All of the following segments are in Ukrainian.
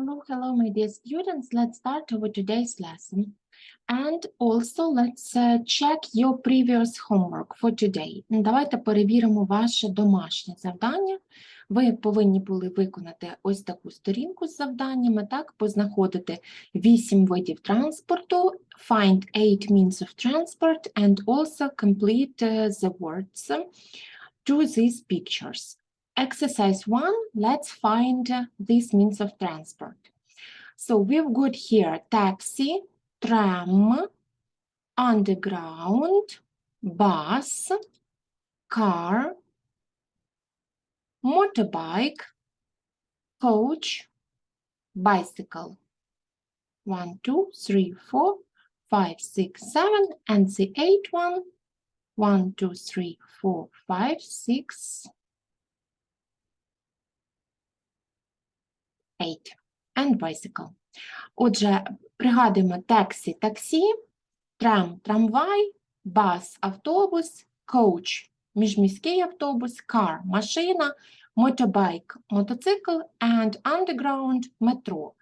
Hello, hello, my dear students. Let's start with today's lesson. And also let's uh, check your previous homework for today. Давайте перевіримо ваше домашнє завдання. Ви повинні були виконати ось таку сторінку з завданнями, так, познаходити 8 видів транспорту, find 8 means of transport, and also complete uh, the words to these pictures. Exercise one, let's find uh, these means of transport. So we've got here taxi, tram, underground, bus, car, motorbike, coach, bicycle. One, two, three, four, five, six, seven, and the eighth one. One, two, three, four, five, six, eight. And bicycle. Отже, пригадуємо таксі, таксі, трам, трамвай, бас, автобус, коуч, міжміський автобус, car, машина, motorbike, мотоцикл, and underground, метро.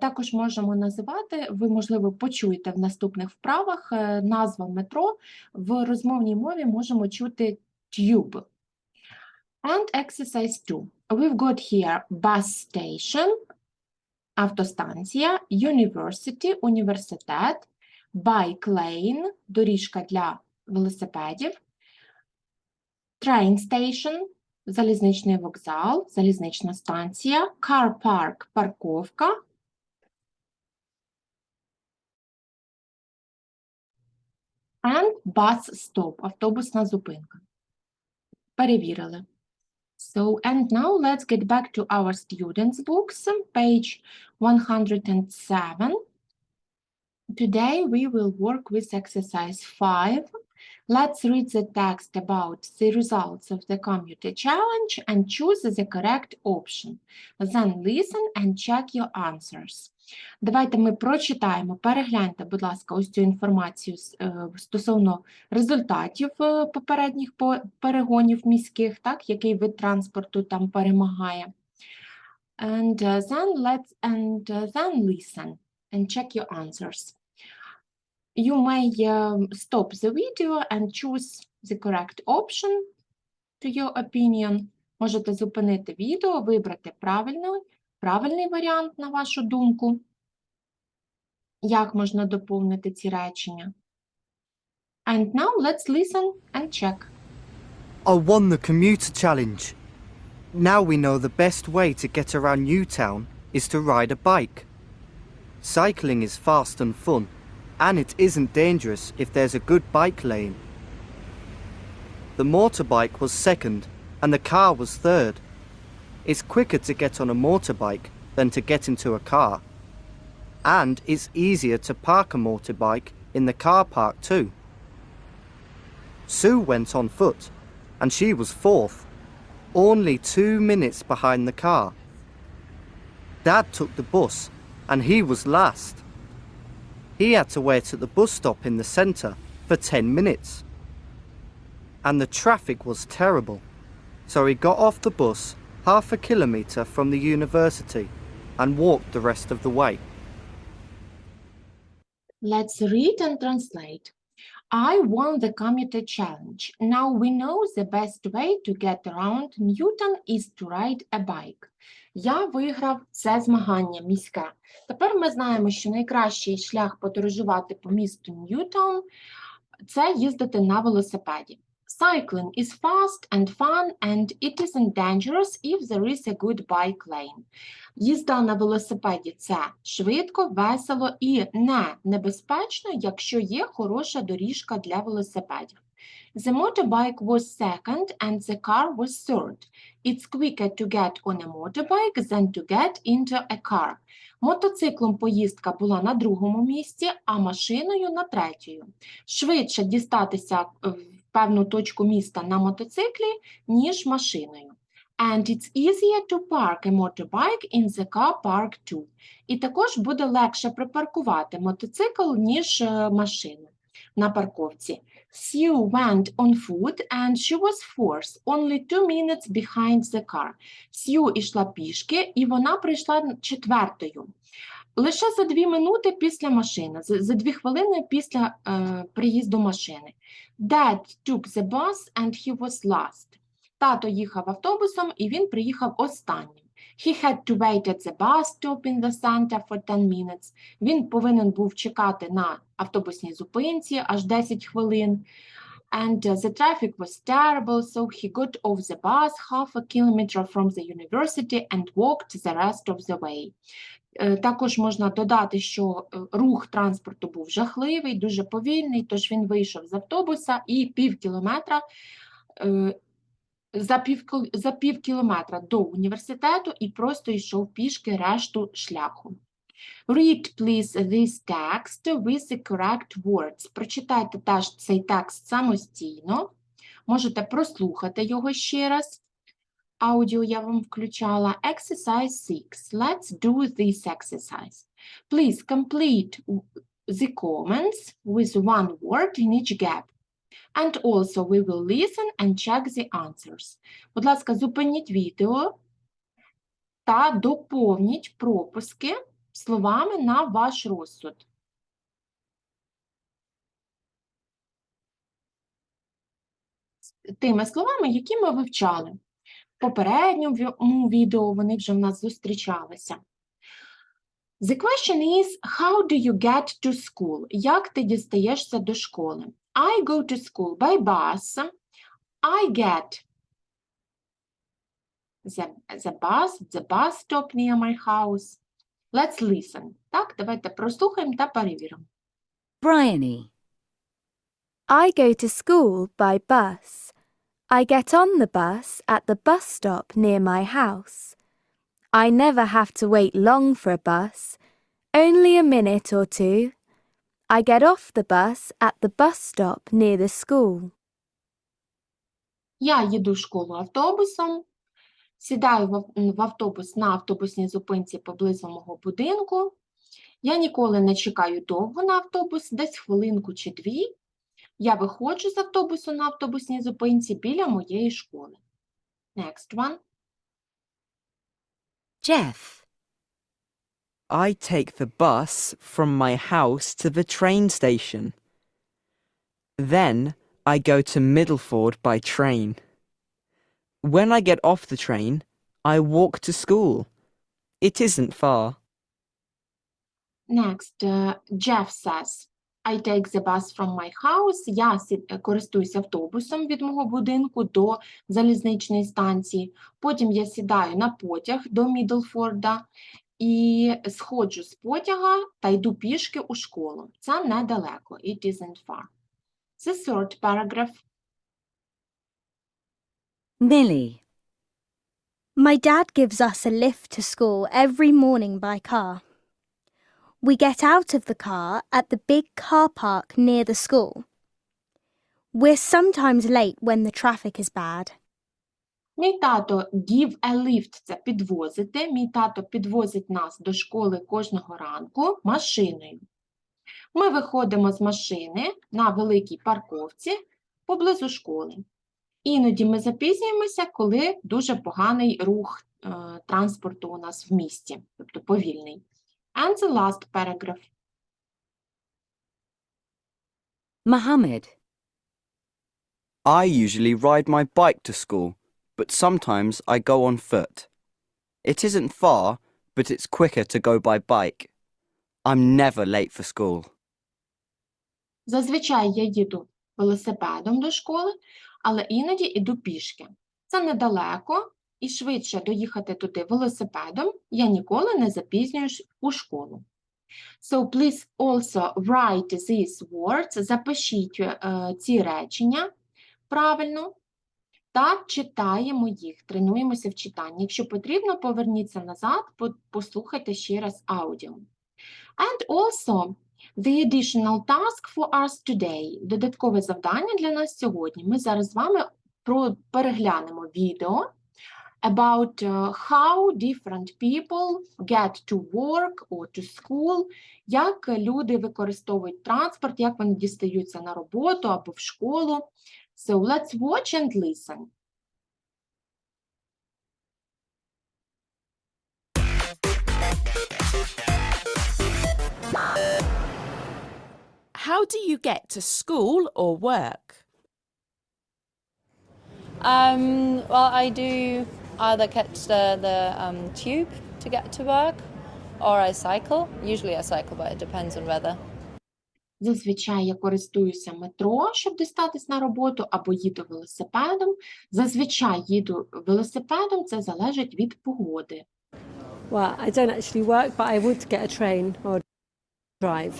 Також можемо називати, ви, можливо, почуєте в наступних вправах е, назва метро. В розмовній мові можемо чути tube. And exercise 2. We've got here bus station, автостанція, university, університет, bike lane, доріжка для велосипедів, train station, залізничний вокзал, залізнична станція, car park, парковка, and bus stop, автобусна зупинка. Перевірили. So, and now let's get back to our students' books, page 107. Today we will work with exercise 5. Let's read the text about the results of the computer challenge and choose the correct option. Then listen and check your answers. Давайте ми прочитаємо, перегляньте, будь ласка, ось цю інформацію е, стосовно результатів е, попередніх перегонів міських, так, який вид транспорту там перемагає. And uh, then let's and uh, then listen and check your answers. You may um, stop the video and choose the correct option to your opinion. Можете зупинити відео, вибрати правильний, правильний варіант на вашу думку. Як можна доповнити ці речення? And now let's listen and check. I won the commuter challenge. Now we know the best way to get around Newtown is to ride a bike. Cycling is fast and fun, and it isn't dangerous if there's a good bike lane. The motorbike was second, and the car was third. It's quicker to get on a motorbike than to get into a car. And it's easier to park a motorbike in the car park too. Sue went on foot, and she was fourth, only two minutes behind the car. Dad took the bus, and he was last. He had to wait at the bus stop in the centre for 10 minutes. And the traffic was terrible, so he got off the bus half a kilometre from the university and walked the rest of the way. Let's read and translate. I won the commuter challenge. Now we know the best way to get around Newton is to ride a bike. Я виграв це змагання міське. Тепер ми знаємо, що найкращий шлях подорожувати по місту Ньютон – це їздити на велосипеді. Cycling is fast and fun and it isn't dangerous if there is a good bike lane. Їзда на велосипеді це швидко, весело і не небезпечно, якщо є хороша доріжка для велосипедів. The motorbike was second and the car was third. It's quicker to get on a motorbike than to get into a car. Мотоциклом поїздка була на другому місці, а машиною на третьому. Швидше дістатися в певну точку міста на мотоциклі, ніж машиною. And it's easier to park a motorbike in the car park too. І також буде легше припаркувати мотоцикл, ніж е, машину. на парковці. Sue went on foot and she was forced only two minutes behind the car. Сью ішла пішки, і вона прийшла четвертою. Лише за дві минути після машини, за, дві хвилини після е, приїзду машини. Dad took the bus and he was last. Тато їхав автобусом, і він приїхав останнім. He had to wait at the bus stop in the center for 10 minutes. Він повинен був чекати на автобусній зупинці аж 10 хвилин. And uh, the traffic was terrible, so he got off the bus half a kilometer from the university and walked the rest of the way. Е, Також можна додати, що е, рух транспорту був жахливий, дуже повільний, тож він вийшов з автобуса і пів кілометра е, за пів, за пів кілометра до університету і просто йшов пішки решту шляху. Read, please, this text with the correct words. Прочитайте теж цей текст самостійно. Можете прослухати його ще раз. Аудіо я вам включала. Exercise 6. Let's do this exercise. Please complete the comments with one word in each gap. And also we will listen and check the answers. Будь ласка, зупиніть відео та доповніть пропуски словами на ваш розсуд. Тими словами, які ми вивчали. Попередньому відео вони вже в нас зустрічалися. The question is, how do you get to school? Як ти дістаєшся до школи? I go to school by bus. I get the, the bus, the bus stop near my house. Let's listen. Так, давайте прослухаємо та перевіримо. Bryony. I go to school by bus. I get on the bus at the bus stop near my house. I never have to wait long for a bus, only a minute or two. I get off the bus at the bus stop near the school. Я їду в школу автобусом, сідаю в ав- в автобус на автобусній зупинці поблизу мого будинку. Я ніколи не чекаю довго на автобус, десь хвилинку чи дві. Я виходжу з автобусу на автобусній зупинці біля моєї школи. Next one. Jeff. I take the bus from my house to the train station. Then I go to Middleford by train. When I get off the train, I walk to school. It isn't far. Next, uh, Jeff says, I take the bus from my house. Я е, користуюсь автобусом від мого будинку до залізничної станції. Потім я сідаю на потяг до Мідлфорда і сходжу з потяга та йду пішки у школу. Це недалеко. It isn't far. The third paragraph. Millie. My dad gives us a lift to school every morning by car. We get out of the car at the big car park near the school. We're sometimes late when the traffic is bad. Мій тато give a lift – це підвозити. Мій тато підвозить нас до школи кожного ранку машиною. Ми виходимо з машини на великій парковці поблизу школи. Іноді ми запізнюємося, коли дуже поганий рух е, транспорту у нас в місті, тобто повільний. And the last paragraph. Mohammed. I usually ride my bike to school, but sometimes I go on foot. It isn't far, but it's quicker to go by bike. I'm never late for school. Зазвичай я їду велосипедом до школи, але іноді іду пішки. Це недалеко і швидше доїхати туди велосипедом я ніколи не запізнююсь у школу. So please also write these words, запишіть е, ці речення правильно та читаємо їх, тренуємося в читанні. Якщо потрібно, поверніться назад, послухайте ще раз аудіо. And also, The additional task for us today. Додаткове завдання для нас сьогодні. Ми зараз з вами переглянемо відео about uh, how different people get to work or to school, як люди використовують транспорт, як вони дістаються на роботу або в школу. So let's watch and listen. How do you get to school or work? Um, well, I do either catch the, the um, tube to get to work or I cycle. Usually I cycle, but it depends on weather. Зазвичай я користуюся метро, щоб дістатись на роботу, або їду велосипедом. Зазвичай їду велосипедом, це залежить від погоди. Well, I don't actually work, but I would get a train or drive.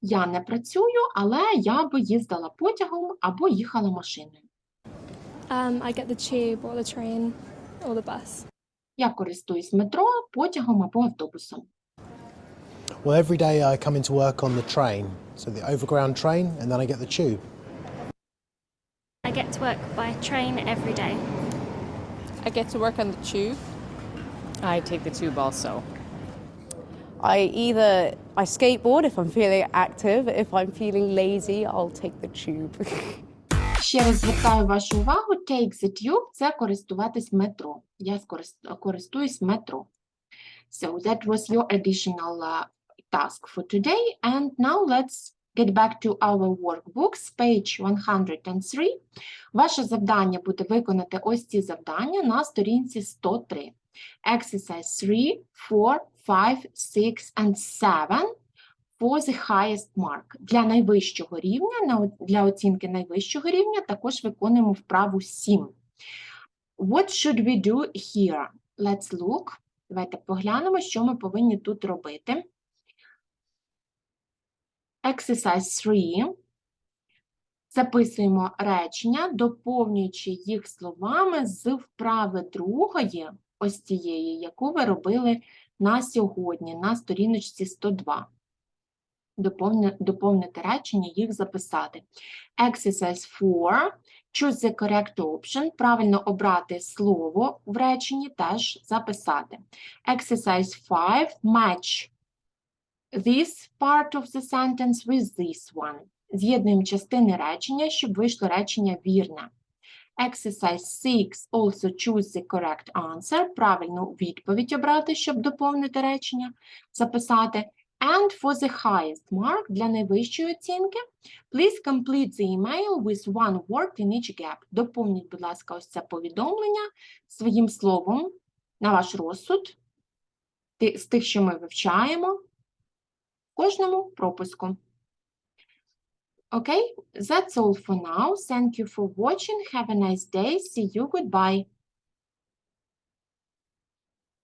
Я не працюю, але я би їздила потягом або їхала машиною. Um, I get the tube or the train or the bus. Я користуюсь метро, потягом або автобусом. Well, every day I come into work on the train, so the overground train, and then I get the tube. I get to work by train every day. I get to work on the tube. I take the tube also. I either I skateboard if I'm feeling active. If I'm feeling lazy, I'll take the tube. Ще раз звертаю вашу увагу, take the tube – це користуватись метро. Я користуюсь метро. So that was your additional uh, task for today. And now let's get back to our workbooks, page 103. Ваше завдання буде виконати ось ці завдання на сторінці 103. Exercise 3, 4, 5, 6 and 7 for the highest mark. Для найвищого рівня, для оцінки найвищого рівня також виконуємо вправу 7. What should we do here? Let's look. Давайте поглянемо, що ми повинні тут робити. Exercise 3. Записуємо речення, доповнюючи їх словами з вправи другої, ось цієї, яку ви робили на сьогодні, на сторіночці 102 доповни- доповнити речення, їх записати. Exercise 4. Choose the correct option. Правильно обрати слово в реченні, теж записати. Exercise 5. Match this part of the sentence with this one. З'єднуємо частини речення, щоб вийшло речення вірне. Exercise 6. Also choose the correct answer. Правильну відповідь обрати, щоб доповнити речення, записати. And for the highest mark для найвищої оцінки, please complete the email with one word in each gap. Доповніть, будь ласка, ось це повідомлення своїм словом на ваш розсуд з тих, що ми вивчаємо, кожному пропуску. Okay, that's all for now. Thank you for watching. Have a nice day. See you. Goodbye.